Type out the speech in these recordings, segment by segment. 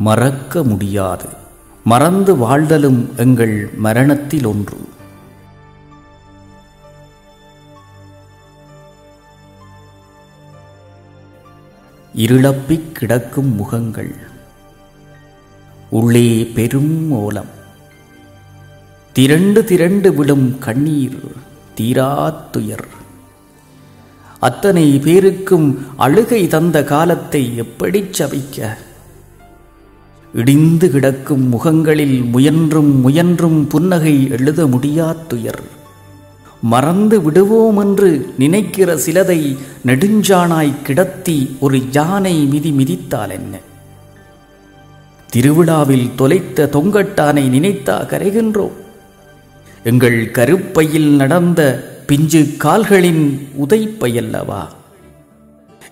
மறக்க முடியாது. மறந்து வாழ்தலும் எங்கள் மரணத்தில் ஒன்று. இருளப்பிக் கிடக்கும் முகங்கள். உள்ளே பெரும் ஓலம். திரண்டு திரண்டு விடும் கண்ணீர் தீராத்துயர் அத்தனை பேருக்கும் அழுகை தந்த காலத்தை எப்படிச் சபிக்க இடிந்து கிடக்கும் முகங்களில் முயன்றும் முயன்றும் புன்னகை எழுத முடியாத்துயர். மறந்து விடுவோம் என்று நினைக்கிற சிலதை நெடுஞ்சானாய் கிடத்தி ஒரு யானை மிதி மிதித்தால் என்ன திருவிழாவில் தொலைத்த தொங்கட்டானை நினைத்தா கரைகின்றோம் எங்கள் கருப்பையில் நடந்த பிஞ்சு கால்களின் உதைப்பையல்லவா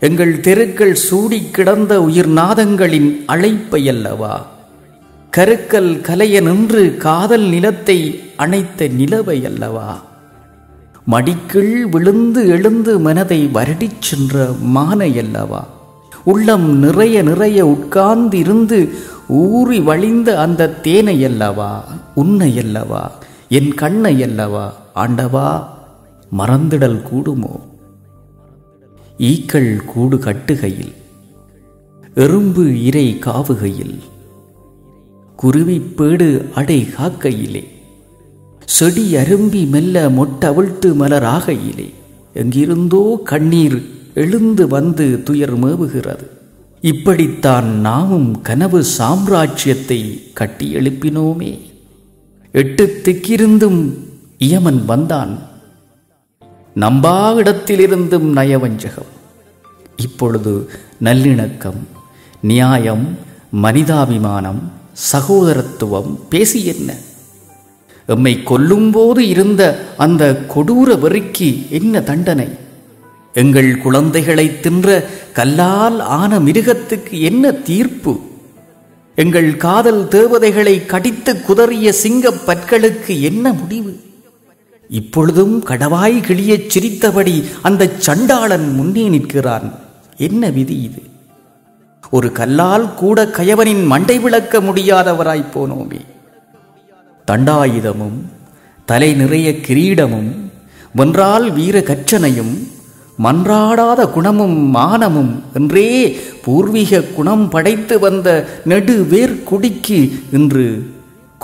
எங்கள் தெருக்கள் சூடி கிடந்த உயிர் நாதங்களின் அழைப்பையல்லவா கருக்கல் கலைய நின்று காதல் நிலத்தை அணைத்த நிலவை அல்லவா? மடிக்குள் விழுந்து எழுந்து மனதை வருடிச் சென்ற மானையல்லவா உள்ளம் நிறைய நிறைய உட்கார்ந்து இருந்து ஊறி வழிந்த அந்த உன்னை அல்லவா? என் கண்ணை அல்லவா? ஆண்டவா மறந்திடல் கூடுமோ? ஈக்கள் கூடு கட்டுகையில் எறும்பு இறை காவுகையில் குருவிப்பேடு அடை காக்கையிலே செடி அரும்பி மெல்ல மொட்டவிழ்த்து மலராகையிலே எங்கிருந்தோ கண்ணீர் எழுந்து வந்து துயர் மேவுகிறது. இப்படித்தான் நாமும் கனவு சாம்ராஜ்யத்தை கட்டி எழுப்பினோமே எட்டு திக்கிருந்தும் இயமன் வந்தான். நம்பா இடத்திலிருந்தும் நயவஞ்சகம். இப்பொழுது நல்லிணக்கம் நியாயம் மனிதாபிமானம் சகோதரத்துவம் பேசி என்ன? எம்மை கொல்லும்போது இருந்த அந்த கொடூர வெறிக்கு என்ன தண்டனை? எங்கள் குழந்தைகளை தின்ற கல்லால் ஆன மிருகத்துக்கு என்ன தீர்ப்பு? எங்கள் காதல் தேவதைகளை கடித்து குதறிய சிங்கப் பற்களுக்கு என்ன முடிவு? இப்பொழுதும் கடவாய் கிளியச் சிரித்தபடி அந்த சண்டாளன் முன்னே நிற்கிறான். என்ன விதி இது? ஒரு கல்லால் கூட கயவனின் மண்டை விளக்க முடியாதவராய் போனோமே. தண்டாயுதமும் தலை நிறைய கிரீடமும் வென்றால் வீர கச்சனையும் மன்றாடாத குணமும் மானமும் என்றே பூர்வீக குணம் படைத்து வந்த நெடு வேர்க்குடிக்கு இன்று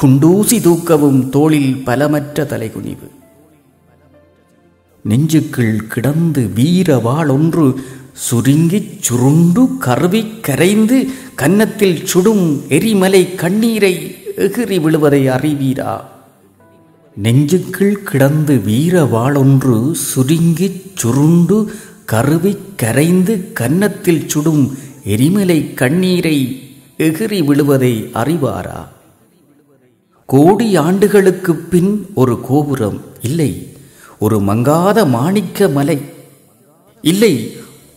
குண்டூசி தூக்கவும் தோளில் பலமற்ற தலைகுனிவு. நெஞ்சுக்குள் கிடந்து வீர வாளொன்று சுருங்கிச் சுருண்டு கருவிக் கரைந்து கன்னத்தில் சுடும் எரிமலை கண்ணீரை எகிரி விழுவதை அறிவீரா? நெஞ்சுக்குள் கிடந்து வீர வாளொன்று சுருங்கிச் சுருண்டு கருவிக் கரைந்து கன்னத்தில் சுடும் எரிமலை கண்ணீரை எகிரி விழுவதை அறிவாரா? கோடி ஆண்டுகளுக்குப் பின் ஒரு கோபுரம் இல்லை. ஒரு மங்காத மாணிக்க மலை. இல்லை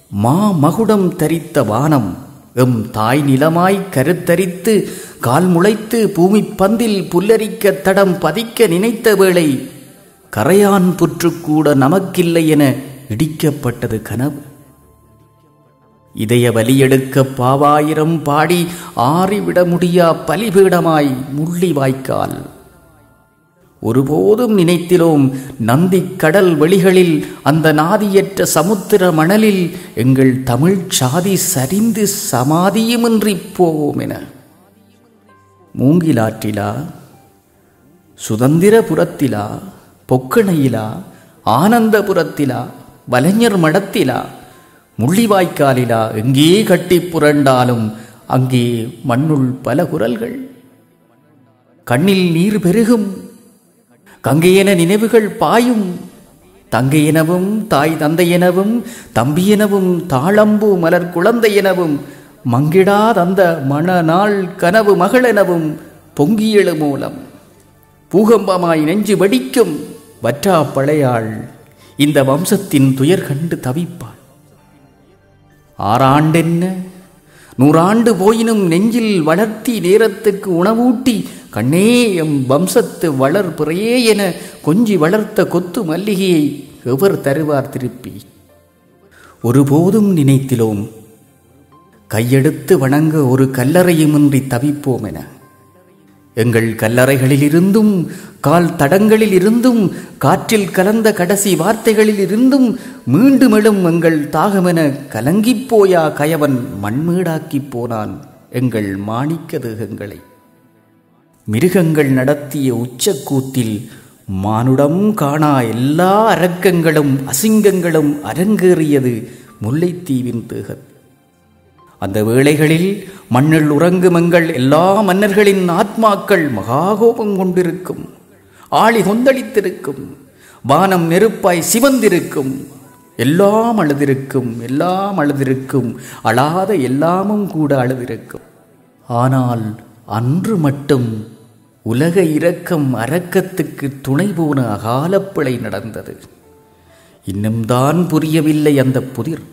மா மகுடம் தரித்த வானம் எம் தாய் நிலமாய் கருத்தரித்து கால் முளைத்து பூமி பந்தில் புல்லரிக்க தடம் பதிக்க நினைத்த வேளை கரையான் புற்றுக்கூட நமக்கில்லை என இடிக்கப்பட்டது கனவு. இதய வலியெடுக்க பாவாயிரம் பாடி ஆறிவிட முடியா பலிபீடமாய் முள்ளி வாய்க்கால். ஒருபோதும் நினைத்திலோம். நந்தி கடல் வெளிகளில் அந்த நாதியற்ற சமுத்திர மணலில் எங்கள் தமிழ் சாதி சரிந்து சமாதியுமின்றி போவோம் என மூங்கிலாற்றிலா? சுதந்திரபுரத்திலா? பொக்கணையிலா? ஆனந்தபுரத்திலா? வலைஞர் மடத்திலா? முள்ளிவாய்க்காலிலா? எங்கே கட்டி புரண்டாலும் அங்கே மண்ணுள் பல குரல்கள். கண்ணில் நீர் பெருகும் கங்கையென நினைவுகள் பாயும். தங்கையெனவும் தாய் தந்தையெனவும் தம்பியெனவும் தாளம்பூ மலர் குழந்தையெனவும் மங்கிடாதந்த மணநாள் கனவு மகளெனவும் பொங்கியெழு மூலம். பூகம்பமாய் நெஞ்சு வடிக்கும் வற்றா பழையாள் இந்த வம்சத்தின் துயர் கண்டு தவிப்பாள். ஆறாண்டென்ன? நூறாண்டு போயினும் நெஞ்சில் வளர்த்தி நேரத்துக்கு உணவூட்டி கண்ணே எம் வம்சத்து வளர் பிறையே என கொஞ்சி வளர்த்த கொத்து மல்லிகையை எவர் தருவார் திருப்பி? ஒருபோதும் நினைத்திலோம். கையெடுத்து வணங்க ஒரு கல்லறையுமின்றி தவிப்போம் என எங்கள் கல்லறைகளிலிருந்தும் கால் தடங்களில் இருந்தும் காற்றில் கலந்த கடைசி வார்த்தைகளில் இருந்தும் மீண்டும் எழும் எங்கள் தாகமென கலங்கிப்போயா கயவன் மண்மீடாக்கிப் போனான் எங்கள் மாணிக்க தேகங்களை மிருகங்கள் நடத்திய உச்சக்கூத்தில் மானுடம் காணா எல்லா அரக்கங்களும் அசிங்கங்களும் அரங்கேறியது முல்லைத்தீவின் தேகத். அந்த வேளைகளில் மண்ணில் உறங்குமங்கள் எல்லா மன்னர்களின் ஆத்மாக்கள் மகாகோபம் கொண்டிருக்கும். ஆளி கொந்தளித்திருக்கும். வானம் நெருப்பாய் சிவந்திருக்கும். எல்லாம் அழுதிருக்கும் எல்லாம் அழுதிருக்கும். அழாத எல்லாமும் கூட அழுதிருக்கும். ஆனால் அன்று மட்டும் உலக இரக்கம் அரக்கத்துக்கு துணை போன அகாலப்பிழை நடந்தது. இன்னும் தான் புரியவில்லை அந்த புதிர்.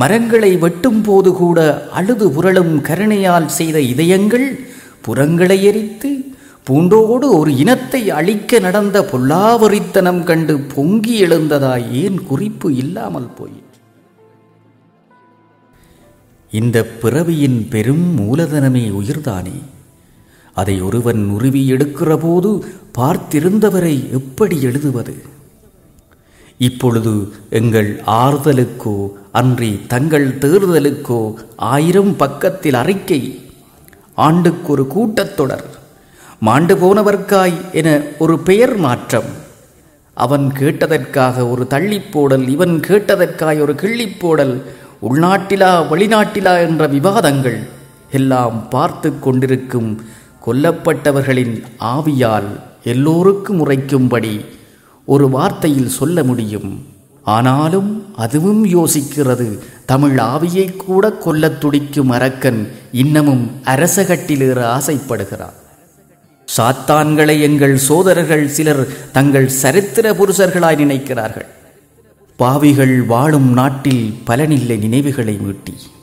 மரங்களை வெட்டும் போது கூட அழுது புரளும் கருணையால் செய்த இதயங்கள் புறங்களை எரித்து பூண்டோடு ஒரு இனத்தை அழிக்க நடந்த பொல்லாவரித்தனம் கண்டு பொங்கி எழுந்ததாய் ஏன் குறிப்பு இல்லாமல் போயிற்று இந்த பிறவியின் பெரும் மூலதனமே உயிர்தானே? அதை ஒருவன் உருவி எடுக்கிற போது பார்த்திருந்தவரை எப்படி எழுதுவது? இப்பொழுது எங்கள் ஆறுதலுக்கோ அன்றி தங்கள் தேர்தலுக்கோ ஆயிரம் பக்கத்தில் அறிக்கை. ஆண்டுக்கு ஒரு கூட்டத்தொடர். மாண்டு போனவர்க்காய் என ஒரு பெயர் மாற்றம். அவன் கேட்டதற்காக ஒரு தள்ளிப்போடல் இவன் கேட்டதற்காய் ஒரு கிள்ளிப்போடல் உள்நாட்டிலா வெளிநாட்டிலா என்ற விவாதங்கள் எல்லாம் பார்த்து கொண்டிருக்கும் கொல்லப்பட்டவர்களின் ஆவியால் எல்லோருக்கும் உரைக்கும்படி ஒரு வார்த்தையில் சொல்ல முடியும். ஆனாலும் அதுவும் யோசிக்கிறது தமிழ் ஆவியை கூட கொல்லத் துடிக்கும் அரக்கன் இன்னமும் அரசகட்டிலேற ஆசைப்படுகிறான் சாத்தான்களை எங்கள் சோதரர்கள் சிலர் தங்கள் சரித்திர புருஷர்களாய் நினைக்கிறார்கள். பாவிகள் வாழும் நாட்டில் பலனில்லை நினைவுகளை மீட்டி.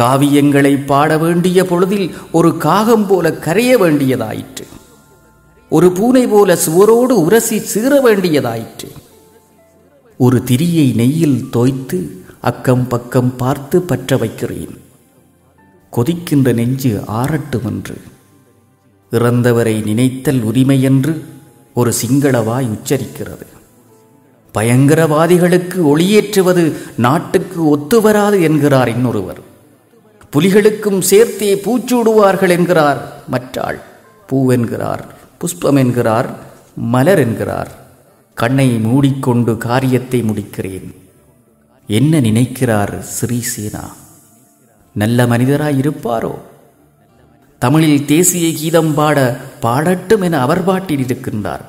காவியங்களை பாட வேண்டிய பொழுதில் ஒரு காகம் போல கரைய வேண்டியதாயிற்று. ஒரு பூனை போல சுவரோடு உரசி சீற வேண்டியதாயிற்று. ஒரு திரியை நெய்யில் தோய்த்து அக்கம் பக்கம் பார்த்து பற்ற வைக்கிறேன். கொதிக்கின்ற நெஞ்சு ஆறட்டும் என்று. இறந்தவரை நினைத்தல் உரிமையென்று ஒரு சிங்களவாய் உச்சரிக்கிறது. பயங்கரவாதிகளுக்கு ஒளியேற்றுவது நாட்டுக்கு ஒத்துவராது என்கிறார் இன்னொருவர். புலிகளுக்கும் சேர்த்தே பூச்சூடுவார்கள் என்கிறார் மற்றாள். பூவென்கிறார் புஷ்பம் என்கிறார் மலர் என்கிறார். கண்ணை மூடிக்கொண்டு காரியத்தை முடிக்கிறேன். என்ன நினைக்கிறார் ஸ்ரீசேனா நல்ல மனிதராய் இருப்பாரோ? தமிழில் தேசிய கீதம் பாட பாடட்டும் என அவர் பாட்டில் இருக்கின்றார்.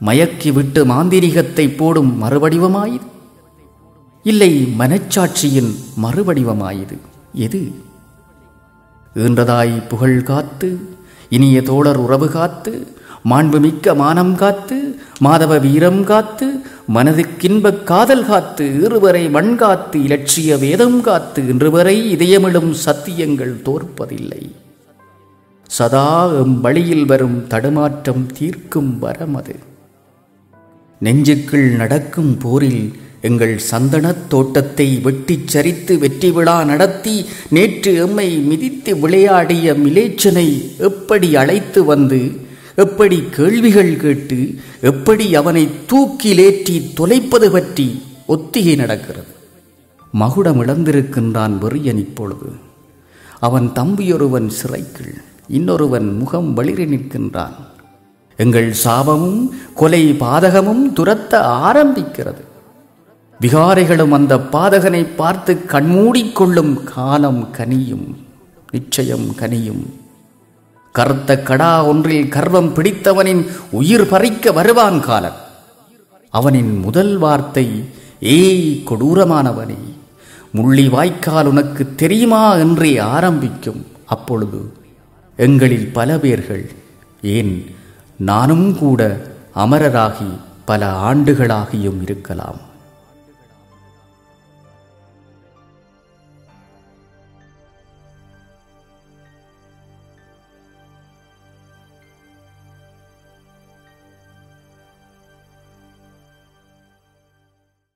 மயக்கி விட்டு மாந்திரிகத்தை போடும் மறுவடிவமாயிது? இல்லை மனச்சாட்சியின் மறுவடிவமாயிது. எது? ஈன்றதாய் புகழ் காத்து இனிய தோழர் உறவு காத்து மாண்புமிக்க மானம் காத்து மாதவ வீரம் காத்து மனதுக்கின்பக் காதல் காத்து இருவரை மண் காத்து இலட்சிய வேதம் காத்து இன்றுவரை இதயமிடும் சத்தியங்கள் தோற்பதில்லை. சதா எம் வழியில் வரும் தடுமாற்றம் தீர்க்கும் வரமது நெஞ்சுக்குள் நடக்கும் போரில் எங்கள் சந்தனத் தோட்டத்தை வெட்டிச் சரித்து வெற்றி விழா நடத்தி நேற்று எம்மை மிதித்து விளையாடிய மிலேச்சனை எப்படி அழைத்து வந்து எப்படி கேள்விகள் கேட்டு எப்படி அவனை தூக்கிலேற்றி தொலைப்பது பற்றி ஒத்திகை நடக்கிறது. மகுடம் இழந்திருக்கின்றான் வெறியன் இப்பொழுது. அவன் தம்பியொருவன் சிறைக்குள் இன்னொருவன் முகம் வெளிரி நிற்கின்றான். எங்கள் சாபமும் கொலை பாதகமும் துரத்த ஆரம்பிக்கிறது. விகாரைகளும் அந்த பாதகனை பார்த்து கண்மூடிக்கொள்ளும் காலம் கனியும் நிச்சயம் கனியும். கருத்த கடா ஒன்றில் கர்வம் பிடித்தவனின் உயிர் பறிக்க வருவான் காலன். அவனின் முதல் வார்த்தை ஏய் கொடூரமானவனே முள்ளி வாய்க்கால் உனக்கு தெரியுமா? என்றே ஆரம்பிக்கும் அப்பொழுது எங்களில் பல பேர்கள் ஏன் நானும் கூட அமரராகி பல ஆண்டுகளாகியும் இருக்கலாம்.